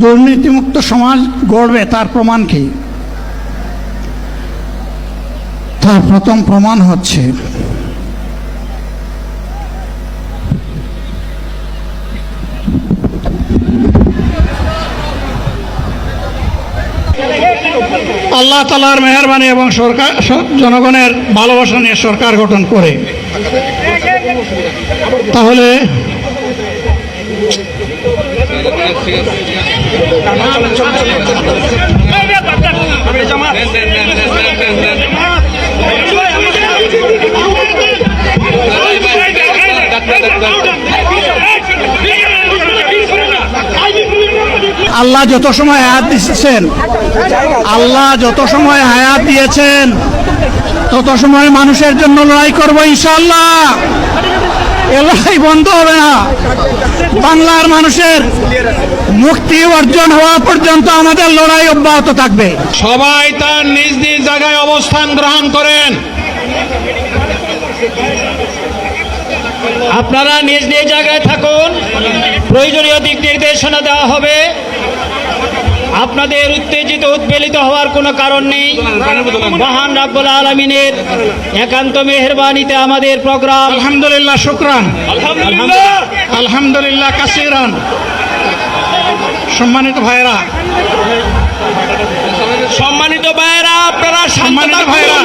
দুর্নীতিমুক্ত সমাজ গড়বে তার প্রমাণ কি? তার প্রথম প্রমাণ হচ্ছে আল্লাহ তালার মেহরবানি এবং সরকার জনগণের ভালোবাসা নিয়ে সরকার গঠন করে। তাহলে আল্লাহ যত সময় হায়াত দিয়েছেন, আল্লাহ যত সময় হায়াত দিয়েছেন, তত সময় মানুষের জন্য লড়াই করব ইনশাআল্লাহ। এ লড়াই বন্ধ হবে না। বাংলার মানুষের মুক্তি অর্জন হওয়া পর্যন্ত আমাদের লড়াই অব্যাহত থাকবে। সবাই তার নিজ নিজ জায়গায় অবস্থান গ্রহণ করেন। আপনারা নিজ নিজ জায়গায় থাকুন। প্রয়োজনীয় দিক নির্দেশনা দেওয়া হবে। আপনাদের উত্তেজিত উদ্বেলিত হওয়ার কোনো কারণ নেই। মহান রাব্বুল আলমিনের একান্ত মেহরবানিতে আমাদের প্রোগ্রাম। আলহামদুলিল্লাহ শুক্রান। আলহামদুলিল্লাহ। কাসিরান। সম্মানিত ভাইরা সম্মানিত ভাইরা আপনারা সম্মানিত থাকুন।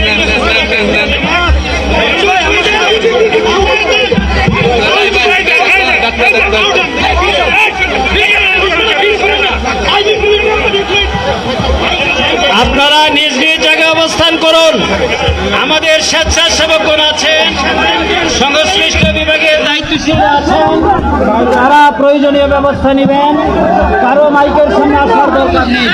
করুন। আমাদের স্বেচ্ছাসেবকগণ আছেন সংশ্লিষ্ট বিভাগের দায়িত্বশীল আছেন তারা প্রয়োজনীয় ব্যবস্থা নেবেন, কারও মাইকের সামনে আসার দরকার নেই।